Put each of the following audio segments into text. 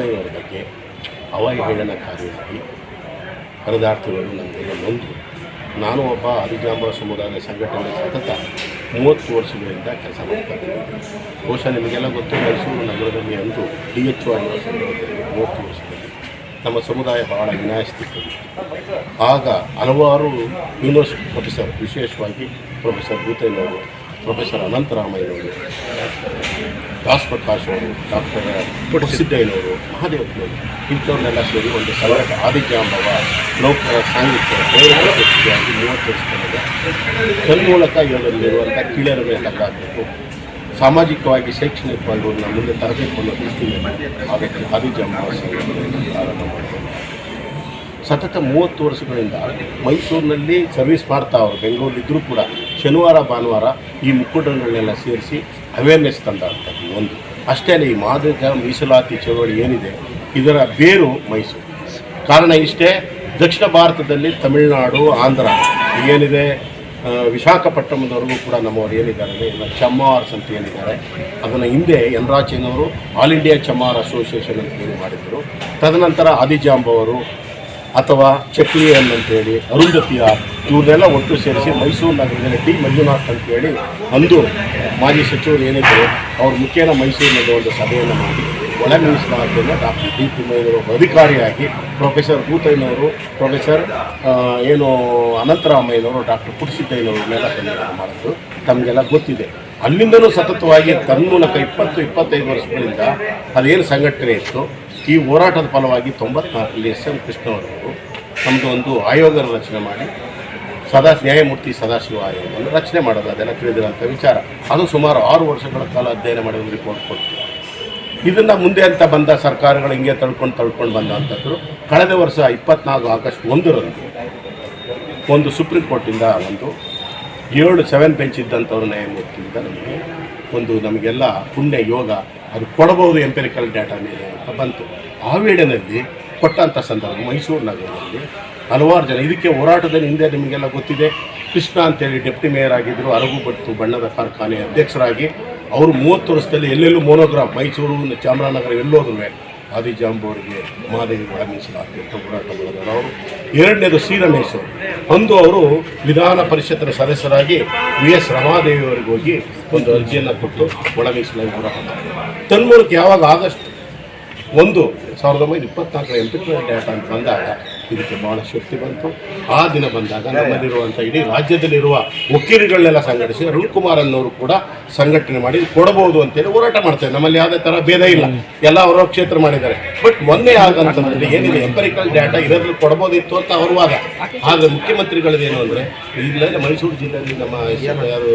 ತಿಮ್ಮಯ್ಯನವರ ಬಗ್ಗೆ ಅವಹೇಳನಕಾರಿಯಾಗಿ ಪರದಾರ್ಥಗಳು ನನಗೆಲ್ಲ ನೊಂದು ನಾನು ಒಬ್ಬ ಅರಿಜಾಂಬ ಸಮುದಾಯದ ಸಂಘಟನೆ ಸತತ ಮೂವತ್ತು ವರ್ಷಗಳಿಂದ ಕೆಲಸ ಮಾಡ್ತಾ ಬಹುಶಃ ನಿಮಗೆಲ್ಲ ಗೊತ್ತು, ಮೈಸೂರು ನಗರದಲ್ಲಿ ಅಂದು ಡಿ ಎಚ್ ಆಗಿರುವ ಸಂದರ್ಭದಲ್ಲಿ ಮೂವತ್ತು ವರ್ಷದಲ್ಲಿ ನಮ್ಮ ಸಮುದಾಯ ಬಹಳ ವಿನಾಯಿಸ್ತಿತ್ತು ಆಗ ಹಲವಾರು ಯೂನಿವರ್ಸಿಟಿ ಪ್ರೊಫೆಸರ್, ವಿಶೇಷವಾಗಿ ಪ್ರೊಫೆಸರ್ ಭೂತಯ್ಯನವರು ಪ್ರೊಫೆಸರ್ ಅನಂತರಾಮಯ್ಯನವರು ದಾಸ್ ಪ್ರಕಾಶ್ ಅವರು, ಡಾಕ್ಟರ್ ಪುಟ್ಟಸಿದ್ದಯ್ಯನವರು ಮಹಾದೇವಪ್ಪನವರು ಇಂಥವ್ರನ್ನೆಲ್ಲ ಸೇರಿ ಒಂದು ಆದಿತ್ಯ ಆದಿತ್ಯಾಂಬವ ನೌಕರ ಸಾಹಿತ್ಯ ವ್ಯಕ್ತಿಯಾಗಿ ಮೂವತ್ತು ವರ್ಷದೊಳಗೆ ತನ್ಮೂಲಕ ಇವರಲ್ಲಿರುವಂಥ ಕೀಳರಿಮೆ ತಗ್ಗಾಕಬೇಕು ಸಾಮಾಜಿಕವಾಗಿ ಶೈಕ್ಷಣಿಕವಾಗಿ ಅವ್ರನ್ನ ಮುಂದೆ ತರಬೇಕು ಅನ್ನೋ ದೃಷ್ಟಿಯಿಂದ ಆ ವ್ಯಕ್ತಿ ಆದಿತ್ಯಾಂಬವ ಪ್ರಾರಂಭ ಸತತ ಮೂವತ್ತು ವರ್ಷಗಳಿಂದ ಮೈಸೂರಿನಲ್ಲಿ ಸರ್ವಿಸ್ ಮಾಡ್ತಾ ಅವರು ಬೆಂಗಳೂರಿದ್ದರೂ ಕೂಡ ಶನಿವಾರ, ಭಾನುವಾರ ಈ ಮುಕ್ಕುಟಗಳನ್ನೆಲ್ಲ ಸೇರಿಸಿ ಅವೇರ್ನೆಸ್ ತಂದಂಥದ್ದು ಒಂದು. ಅಷ್ಟೇ ಈ ಮಾದಕ ಮೀಸಲಾತಿ ಚಳವಳಿ ಏನಿದೆ, ಇದರ ಬೇರು ಮೈಸೂರು. ಕಾರಣ ಇಷ್ಟೇ, ದಕ್ಷಿಣ ಭಾರತದಲ್ಲಿ ತಮಿಳುನಾಡು, ಆಂಧ್ರ, ಏನಿದೆ ವಿಶಾಖಪಟ್ಟಣದವರೆಗೂ ಕೂಡ ನಮ್ಮವರು ಏನಿದ್ದಾರೆ ಇಲ್ಲ ಚಮ್ಮಾರ್ಸ್ ಅಂತ ಏನಿದ್ದಾರೆ, ಅದನ್ನು ಹಿಂದೆ ಎನ್ ರಾಚೇನವರು ಆಲ್ ಇಂಡಿಯಾ ಚಮ್ಮಾರ್ ಅಸೋಸಿಯೇಷನ್ ಅಂತ ಏನು ಮಾಡಿದರು. ತದನಂತರ ಆದಿಜಾಂಬವರು ಅಥವಾ ಚಕ್ಲಿಯನ್ ಅಂತೇಳಿ ಅರುಂಧತಿಯ ಇವ್ರನ್ನೆಲ್ಲ ಒಟ್ಟು ಸೇರಿಸಿ ಮೈಸೂರು ನಗರದಲ್ಲಿ ಟಿ. ಮಂಜುನಾಥ್ ಅಂತೇಳಿ ಅಂದು ಮಾಜಿ ಸಚಿವರು ಏನಿದ್ರು, ಅವ್ರ ಮುಖೇನ ಮೈಸೂರಿನಲ್ಲಿ ಒಂದು ಸಭೆಯನ್ನು ಮಾಡಿ, ಒಳ ಮೀಸಲಾತಿಯನ್ನು ಡಾಕ್ಟರ್ ಡಿ ತಿಮ್ಮಯ್ಯನವರು ಒಬ್ಬ ಅಧಿಕಾರಿಯಾಗಿ ಪ್ರೊಫೆಸರ್ ಭೂತಯ್ಯನವರು, ಪ್ರೊಫೆಸರ್ ಏನು ಅನಂತರಾಮಯ್ಯನವರು, ಡಾಕ್ಟರ್ ಪುಟ್ಟಸಿದ್ದಯ್ಯನವ್ರನ್ನೆಲ್ಲ ಸನ್ಮಾನ ಮಾಡಿದ್ರು. ತಮಗೆಲ್ಲ ಗೊತ್ತಿದೆ. ಅಲ್ಲಿಂದಲೂ ಸತತವಾಗಿ ತನ್ಮೂಲಕ ಇಪ್ಪತ್ತು, ಇಪ್ಪತ್ತೈದು ವರ್ಷಗಳಿಂದ ಅದೇನು ಸಂಘಟನೆ ಇತ್ತು ಈ ಹೋರಾಟದ ಫಲವಾಗಿ ತೊಂಬತ್ನಾಲ್ಕರಲ್ಲಿ ಎಸ್ ಎಂ ಕೃಷ್ಣವರವರು ನಮ್ಮದು ಒಂದು ಆಯೋಗ ರಚನೆ ಮಾಡಿ ಸದಾ ನ್ಯಾಯಮೂರ್ತಿ ಸದಾಶಿವ ಆಯೋಗವನ್ನು ರಚನೆ ಮಾಡೋದು, ಅದೆಲ್ಲ ತಿಳಿದಿರೋಂಥ ವಿಚಾರ. ಅದು ಸುಮಾರು ಆರು ವರ್ಷಗಳ ಕಾಲ ಅಧ್ಯಯನ ಮಾಡಿ ಒಂದು ರಿಪೋರ್ಟ್ ಕೊಟ್ಟು ಇದನ್ನು ಮುಂದೆ ಅಂತ ಬಂದ ಸರ್ಕಾರಗಳು ಹಿಂಗೆ ತಳ್ಕೊಂಡು ತಳ್ಕೊಂಡು ಬಂದಂಥದ್ದು. ಕಳೆದ ವರ್ಷ ಇಪ್ಪತ್ನಾಲ್ಕು ಆಗಸ್ಟ್ ಒಂದರಂದು ಒಂದು ಸುಪ್ರೀಂ ಕೋರ್ಟಿಂದ ಒಂದು ಏಳು ಸೆವೆನ್ ಬೆಂಚ್ ಇದ್ದಂಥವ್ರು ನ್ಯಾಯಮೂರ್ತಿಯಿಂದ ನಮಗೆ ಒಂದು ನಮಗೆಲ್ಲ ಪುಣ್ಯ ಯೋಗ ಅದು ಕೊಡಬಹುದು ಎಂಪೆರಿಕಲ್ ಡಾಟಾ ಮೇಲೆ ಅಂತ ಬಂತು. ಆ ವೇಳೆಯಲ್ಲಿ ಕೊಟ್ಟಂಥ ಸಂದರ್ಭ, ಮೈಸೂರು ನಗರದಲ್ಲಿ ಹಲವಾರು ಜನ, ಇದಕ್ಕೆ ಹೋರಾಟದಲ್ಲಿ ಹಿಂದೆ ನಿಮಗೆಲ್ಲ ಗೊತ್ತಿದೆ, ಕೃಷ್ಣ ಅಂತೇಳಿ ಡೆಪ್ಟಿ ಮೇಯರ್ ಆಗಿದ್ದರು ಅರಗು ಬಟ್ಟು ಬಣ್ಣದ ಕಾರ್ಖಾನೆ ಅಧ್ಯಕ್ಷರಾಗಿ, ಅವರು ಮೂವತ್ತು ವರ್ಷದಲ್ಲಿ ಎಲ್ಲೆಲ್ಲೂ ಮೋನೋಗ್ರಾಫ್ ಮೈಸೂರು, ಚಾಮರಾಜನಗರ ಎಲ್ಲೋದ್ರು ಆದಿಜಾಂಬು ಅವರಿಗೆ ಮಹಾದೇವಿ ಒಳ ಮೀಸಲಾತಿ ಅಂತ ಹೋರಾಟ ಮಾಡಿದವರು ಅವರು. ಎರಡನೇದು ಸಿ ರಮೇಶ್ ಅವರು ಅಂದು ಅವರು ವಿಧಾನ ಪರಿಷತ್ತಿನ ಸದಸ್ಯರಾಗಿ ವಿ ಎಸ್ ರಮಾದೇವಿ ಅವರಿಗೆ ಹೋಗಿ ಒಂದು ಅರ್ಜಿಯನ್ನು ಕೊಟ್ಟು ಒಳ ಮೀಸಲಾಗಿ ಹೋರಾಟ ಮಾಡಿದರು. ತನ್ಮೂಲಕ ಯಾವಾಗ ಆಗಸ್ಟ್ ಒಂದು, ಸಾವಿರದ ಒಂಬೈನೂರ ಇಪ್ಪತ್ನಾಲ್ಕರ ಎಂಪಿಕಲ್ ಡೇಟ್ ಅಂತ ಬಂದಾಗ ಇದಕ್ಕೆ ಭಾಳ ಶಕ್ತಿ ಬಂತು. ಆ ದಿನ ಬಂದಾಗ ನಮ್ಮಲ್ಲಿರುವಂಥ ಇಡೀ ರಾಜ್ಯದಲ್ಲಿರುವ ವಕೀಲಗಳನ್ನೆಲ್ಲ ಸಂಘಟಿಸಿ ಅರುಣ್ ಕುಮಾರ್ ಅನ್ನೋರು ಕೂಡ ಸಂಘಟನೆ ಮಾಡಿ ಕೊಡಬಹುದು ಅಂತೇಳಿ ಹೋರಾಟ ಮಾಡ್ತಾರೆ. ನಮ್ಮಲ್ಲಿ ಯಾವುದೇ ಥರ ಭೇದ ಇಲ್ಲ. ಎಲ್ಲ ಅವರ ಕ್ಷೇತ್ರ ಮಾಡಿದ್ದಾರೆ. ಬಟ್ ಮೊನ್ನೆ ಆಗಂತಂದ್ರೆ ಏನಿದೆ? ಎಂಪರಿಕಲ್ ಡೇಟಾ ಇರೋದ್ರಲ್ಲಿ ಕೊಡಬಹುದಿತ್ತು ಅಂತ ಅವರು ವಾದ. ಆದರೆ ಮುಖ್ಯಮಂತ್ರಿಗಳದ್ದೇನು ಅಂದರೆ, ಇಲ್ಲೇ ಮೈಸೂರು ಜಿಲ್ಲೆಯಲ್ಲಿ ನಮ್ಮ ಯಾರು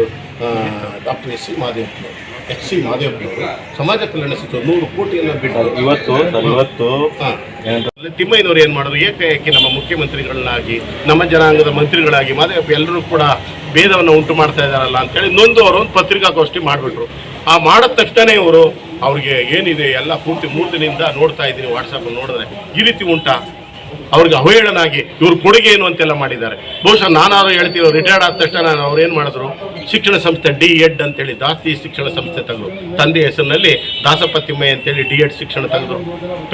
ಡಾಕ್ಟರ್ ಎಸ್ ಸಿ ಮಾದೇವಪ್ಪನವರು ಎಚ್ ಸಿ ಮಾದೇವಪ್ಪನವರು ಸಮಾಜ ಕಲ್ಯಾಣ ಸಚಿವರು ನೂರು ಕೋಟಿಯನ್ನು ಬಿಟ್ಟು. ಇವತ್ತು ಇವತ್ತು ತಿಮ್ಮಯ್ಯನವರು ಏನು ಮಾಡಿದ್ರು ಏಕಾಏಕಿ ನಮ್ಮ ಮುಖ್ಯಮಂತ್ರಿಗಳನ್ನಾಗಿ ನಮ್ಮ ಜನಾಂಗದ ಮಂತ್ರಿಗಳಾಗಿ ಮಾದೇವಪ್ಪ ಎಲ್ಲರೂ ಕೂಡ ಭೇದವನ್ನು ಉಂಟು ಮಾಡ್ತಾ ಇದ್ದಾರಲ್ಲ ಅಂತೇಳಿ ನೊಂದು ಅವರು ಒಂದು ಪತ್ರಿಕಾಗೋಷ್ಠಿ ಮಾಡಿಬಿಟ್ರು. ಆ ಮಾಡಿದ ತಕ್ಷಣ ಇವರು ಅವ್ರಿಗೆ ಏನಿದೆ ಎಲ್ಲ ಪೂರ್ತಿ ಮೂರು ದಿನದಿಂದ ನೋಡ್ತಾ ಇದ್ದೀನಿ ವಾಟ್ಸಪ್ ನೋಡಿದ್ರೆ ಈ ರೀತಿ ಉಂಟಾ? ಅವ್ರಿಗೆ ಅವಹೇಳನಾಗಿ ಇವ್ರ ಕೊಡುಗೆ ಏನು ಅಂತೆಲ್ಲ ಮಾಡಿದ್ದಾರೆ. ಬಹುಶಃ ನಾನಾದ್ರೂ ಹೇಳ್ತೀವಿ ರಿಟೈರ್ಡ್ ಆದ ತಕ್ಷಣ ನಾನು ಅವ್ರು ಏನು ಮಾಡಿದ್ರು? ಶಿಕ್ಷಣ ಸಂಸ್ಥೆ ಡಿ ಎಡ್ ಅಂತೇಳಿ ದಾಸ್ತಿ ಶಿಕ್ಷಣ ಸಂಸ್ಥೆ ತಂದರು ತಂದೆ ಹೆಸರಿನಲ್ಲಿ ದಾಸಪತಿಮೆ ಅಂತೇಳಿ ಡಿ ಎಡ್ ಶಿಕ್ಷಣ ತಂದರು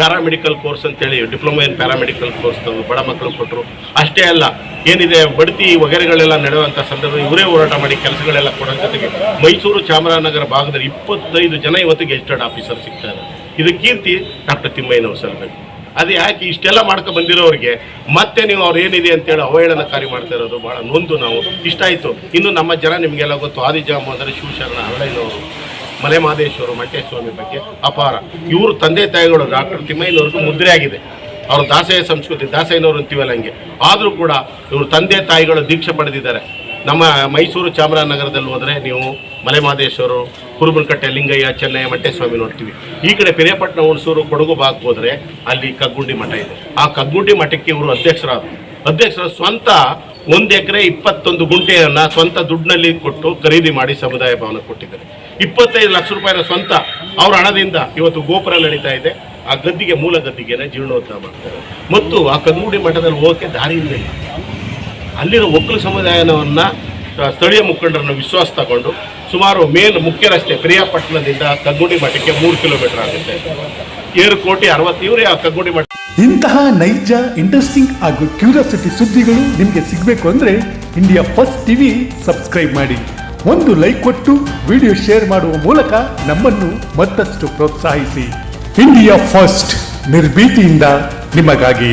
ಪ್ಯಾರಾಮೆಡಿಕಲ್ ಕೋರ್ಸ್ ಅಂತೇಳಿ ಡಿಪ್ಲೊಮಾ ಇನ್ ಪ್ಯಾರಾಮೆಡಿಕಲ್ ಕೋರ್ಸ್ ತೆಗೆದು ಬಡ ಮಕ್ಕಳು ಕೊಟ್ಟರು. ಅಷ್ಟೇ ಅಲ್ಲ, ಏನಿದೆ, ಬಡ್ತಿ ವಗೆರೆಗಳೆಲ್ಲ ನಡೆಯುವಂಥ ಸಂದರ್ಭ, ಇವರೇ ಹೋರಾಟ ಮಾಡಿ ಕೆಲಸಗಳೆಲ್ಲ ಕೊಡೋ ಜೊತೆಗೆ ಮೈಸೂರು ಚಾಮರಾಜನಗರ ಭಾಗದಲ್ಲಿ ಇಪ್ಪತ್ತೈದು ಜನ ಇವತ್ತಿಗೆ ಗೆಸ್ಟೆಡ್ ಆಫೀಸರ್ ಸಿಗ್ತಾರೆ ಇದು ಕೀರ್ತಿ ಡಾಕ್ಟರ್ ತಿಮ್ಮಯ್ಯನವರು ಸಲ್ಲಬೇಕು ಅದು ಯಾಕೆ ಇಷ್ಟೆಲ್ಲ ಮಾಡ್ಕೊ ಬಂದಿರೋರಿಗೆ, ಮತ್ತೆ ನೀವು ಅವ್ರು ಏನಿದೆ ಅಂತೇಳಿ ಅವಹೇಳನಕಾರಿ ಮಾಡ್ತಾ ಇರೋದು ಭಾಳ ನೊಂದು ನಾವು. ಇಷ್ಟ ಆಯಿತು. ಇನ್ನು ನಮ್ಮ ಜನ ನಿಮಗೆಲ್ಲ ಗೊತ್ತು, ಆದಿಜಾಮ ಅಂದರೆ ಶಿವಶರಣ, ಹರಳಯ್ಯನವರು ಮಲೆ ಮಹದೇಶ್ವರು ಸ್ವಾಮಿ ಬಗ್ಗೆ ಅಪಾರ. ಇವರು ತಂದೆ ತಾಯಿಗಳು ಡಾಕ್ಟರ್ ತಿಮ್ಮಯ್ಯನವ್ರಿಗೂ ಮುದ್ರೆ ಆಗಿದೆ. ಅವ್ರ ದಾಸಯ್ಯ ಸಂಸ್ಕೃತಿ ದಾಸಯ್ಯನವರು ಅಂತೀವಲ್ಲ ಹಂಗೆ. ಆದರೂ ಕೂಡ ಇವರು ತಂದೆ ತಾಯಿಗಳು ದೀಕ್ಷೆ ಪಡೆದಿದ್ದಾರೆ. ನಮ್ಮ ಮೈಸೂರು ಚಾಮರಾಜನಗರದಲ್ಲಿ ಹೋದರೆ ನೀವು ಮಲೆಮಹದೇಶ್ವರು ಕುರುಬನಕಟ್ಟೆ ಲಿಂಗಯ್ಯ, ಚೆನ್ನಯ್ಯ ಸ್ವಾಮಿ ನೋಡ್ತೀವಿ. ಈ ಕಡೆ ಪಿರಿಯಪಟ್ಟಣ, ಹುಣಸೂರು, ಕೊಡಗು ಭಾಗಕ್ಕೆ ಹೋದರೆ ಅಲ್ಲಿ ಕಗ್ಗುಂಡಿ ಮಠ ಇದೆ. ಆ ಕಗ್ಗುಂಡಿ ಮಠಕ್ಕೆ ಇವರು ಅಧ್ಯಕ್ಷರಾದರು. ಅಧ್ಯಕ್ಷರ ಸ್ವಂತ ಒಂದು ಎಕರೆ ಇಪ್ಪತ್ತೊಂದು ಗುಂಟೆಯನ್ನು ಸ್ವಂತ ದುಡ್ಡಿನಲ್ಲಿ ಕೊಟ್ಟು ಖರೀದಿ ಮಾಡಿ ಸಮುದಾಯ ಭವನ ಕೊಟ್ಟಿದ್ದಾರೆ. ಇಪ್ಪತ್ತೈದು ಲಕ್ಷ ರೂಪಾಯಿನ ಸ್ವಂತ ಅವರ ಹಣದಿಂದ ಇವತ್ತು ಗೋಪುರ ನಡೀತಾ ಇದೆ. ಆ ಗದ್ದಿಗೆ ಮೂಲ ಗದ್ದಿಗೆನ ಜೀರ್ಣೋದ್ಧಾರ ಮಾಡ್ತಾರೆ. ಮತ್ತು ಆ ಕಗ್ಗುಂಡಿ ಮಠದಲ್ಲಿ ಹೋಗೋಕ್ಕೆ ದಾರಿ ಇಲ್ಲ. ಅಲ್ಲಿನ ಒಕ್ಕಲು ಸಮುದಾಯವನ್ನು ಸ್ಥಳೀಯ ಮುಖಂಡರನ್ನು ವಿಶ್ವಾಸ ತಗೊಂಡು ಸುಮಾರು ಮೇನ್ ಮುಖ್ಯ ರಸ್ತೆ ಪ್ರಿಯಾಪಟ್ಟಣದಿಂದ ಕಗ್ಗುಡಿ ಮಠಕ್ಕೆ ಮೂರು ಕಿಲೋಮೀಟರ್ ಆಗುತ್ತೆ. ಏಳು ಕೋಟಿ ಅರವತ್ತು, ಇವರೇ ಆ ಕಗ್ಗುಡಿ ಮಠ? ಇಂತಹ ನೈಜ ಇಂಟ್ರೆಸ್ಟಿಂಗ್ ಹಾಗೂ ಕ್ಯೂರಿಯಾಸಿಟಿ ಸುದ್ದಿಗಳು ನಿಮಗೆ ಸಿಗಬೇಕು ಅಂದರೆ ಇಂಡಿಯಾ ಫಸ್ಟ್ ಟಿವಿ ಸಬ್ಸ್ಕ್ರೈಬ್ ಮಾಡಿ. ಒಂದು ಲೈಕ್ ಕೊಟ್ಟು ವಿಡಿಯೋ ಶೇರ್ ಮಾಡುವ ಮೂಲಕ ನಮ್ಮನ್ನು ಮತ್ತಷ್ಟು ಪ್ರೋತ್ಸಾಹಿಸಿ. ಇಂಡಿಯಾ ಫಸ್ಟ್ ನಿರ್ಭೀತಿಯಿಂದ ನಿಮಗಾಗಿ.